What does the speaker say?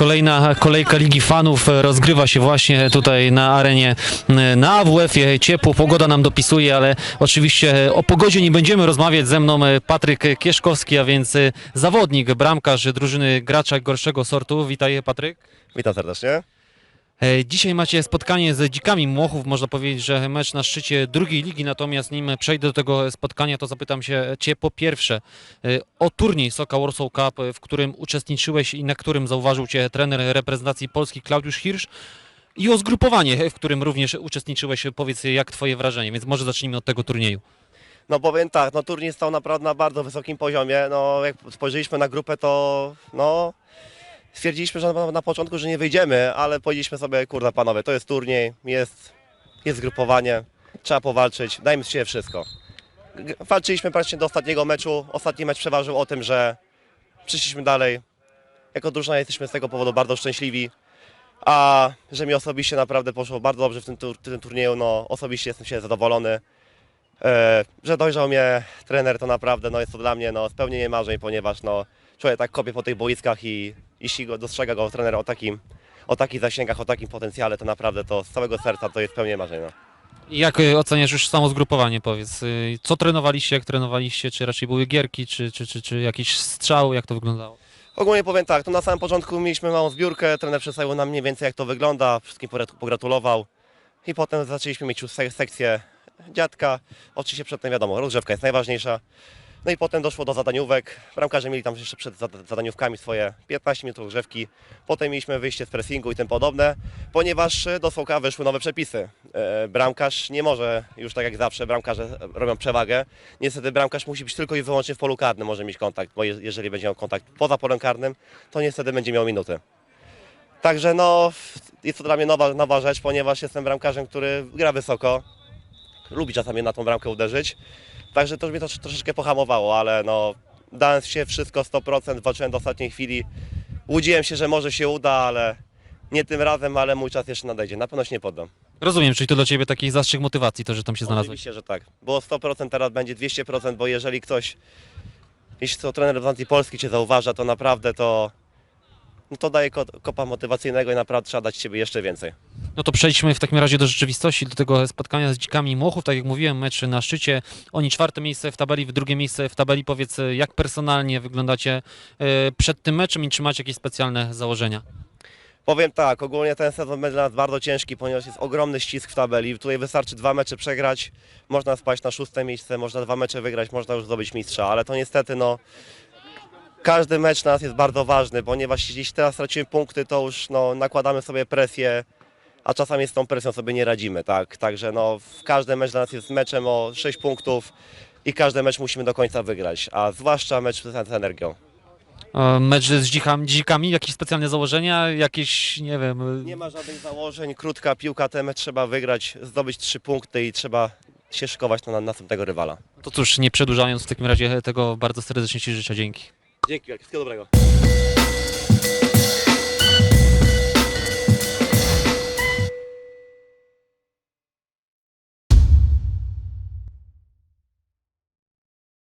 Kolejna kolejka Ligi Fanów e, rozgrywa się właśnie tutaj na arenie e, na AWF-ie. Ciepło, pogoda nam dopisuje, ale oczywiście o pogodzie nie będziemy rozmawiać. Ze mną e, Patryk Kieszkowski, a więc zawodnik, bramkarz drużyny gracza gorszego sortu. Witaj Patryk. Witam serdecznie. E, Dzisiaj macie spotkanie z dzikami Młochów. Można powiedzieć, że mecz na szczycie drugiej ligi. Natomiast nim przejdę do tego spotkania, to zapytam się Cię po pierwsze e, o turniej Soka Warsaw Cup, e, w którym uczestniczyłeś i na którym zauważył Cię trener reprezentacji Polski Klaudiusz Hirsch. I o zgrupowanie, w którym również uczestniczyłeś. Powiedz, jak Twoje wrażenie? Więc może zacznijmy od tego turnieju. No powiem tak, no turniej stał naprawdę na bardzo wysokim poziomie. No jak spojrzeliśmy na grupę, to no stwierdziliśmy, że na, na początku, że nie wyjdziemy, ale powiedzieliśmy sobie, kurde panowie, to jest turniej, jest, jest zgrupowanie, trzeba powalczyć, dajmy z siebie wszystko. Walczyliśmy praktycznie do ostatniego meczu. Ostatni mecz przeważył o tym, że przyszliśmy dalej. Jako drużyna jesteśmy z tego powodu bardzo szczęśliwi. A że mi osobiście naprawdę poszło bardzo dobrze w tym, tur- tym turnieju, no osobiście jestem się zadowolony. E, że dojrzał mnie trener, to naprawdę no, jest to dla mnie no, spełnienie marzeń, ponieważ no, człowiek tak kopie po tych boiskach i jeśli go, dostrzega go trener o takim, o takich zasięgach, o takim potencjale, to naprawdę to z całego serca to jest. No. I Jak e, oceniasz już samo zgrupowanie? Powiedz, e, co trenowaliście, jak trenowaliście? Czy raczej były gierki, czy, czy, czy, czy jakiś strzał? Jak to wyglądało? Ogólnie powiem tak, to na samym początku mieliśmy małą zbiórkę, trener przedstawił nam mniej więcej jak to wygląda, wszystkim pograt- pogratulował i potem zaczęliśmy mieć już sek- sekcję dziadka, oczywiście przedtem wiadomo, rozgrzewka jest najważniejsza. No i potem doszło do zadaniówek, bramkarze mieli tam jeszcze przed zada- zadaniówkami swoje 15 minut rozgrzewki, potem mieliśmy wyjście z pressingu i tym podobne, ponieważ do Sołka weszły nowe przepisy. E, Bramkarz nie może już tak jak zawsze, bramkarze robią przewagę, niestety bramkarz musi być tylko i wyłącznie w polu karnym, może mieć kontakt, bo je- jeżeli będzie miał kontakt poza polem karnym, to niestety będzie miał minuty. Także no, jest to dla mnie nowa, nowa rzecz, ponieważ jestem bramkarzem, który gra wysoko, lubi czasami na tą bramkę uderzyć, także to mnie to troszeczkę pohamowało, ale no, dałem się wszystko 100%, walczyłem do ostatniej chwili, łudziłem się, że może się uda, ale nie tym razem, ale mój czas jeszcze nadejdzie, na pewno się nie poddam. Rozumiem, czyli to dla Ciebie taki zastrzyk motywacji, to, że tam się znalazłeś. Oczywiście, że tak. Było 100%, teraz będzie 200%, bo jeżeli ktoś, jeśli to trener reprezentacji Polski Cię zauważa, to naprawdę to, no to daje ko- kopa motywacyjnego i naprawdę trzeba dać Ciebie jeszcze więcej. No to przejdźmy w takim razie do rzeczywistości, do tego spotkania z dzikami Młochów. Tak jak mówiłem, mecz na szczycie. Oni czwarte miejsce w tabeli, wy drugie miejsce w tabeli. Powiedz, jak personalnie wyglądacie e, przed tym meczem i czy macie jakieś specjalne założenia? Powiem tak, ogólnie ten sezon będzie dla nas bardzo ciężki, ponieważ jest ogromny ścisk w tabeli. Tutaj wystarczy dwa mecze przegrać, można spaść na szóste miejsce, można dwa mecze wygrać, można już zdobyć mistrza, ale to niestety no... Każdy mecz dla nas jest bardzo ważny, ponieważ jeśli teraz stracimy punkty, to już no, nakładamy sobie presję, a czasami z tą presją sobie nie radzimy, tak? Także no, każdy mecz dla nas jest meczem o 6 punktów i każdy mecz musimy do końca wygrać, a zwłaszcza mecz z energią. Mecz z dzikami, dzikami, jakieś specjalne założenia, jakieś, nie wiem... Nie ma żadnych założeń, krótka piłka, ten mecz trzeba wygrać, zdobyć trzy punkty i trzeba się szykować na następnego rywala. To cóż, nie przedłużając w takim razie tego bardzo serdecznie Ci życzę, dzięki. Jake, que esquerda, Braga.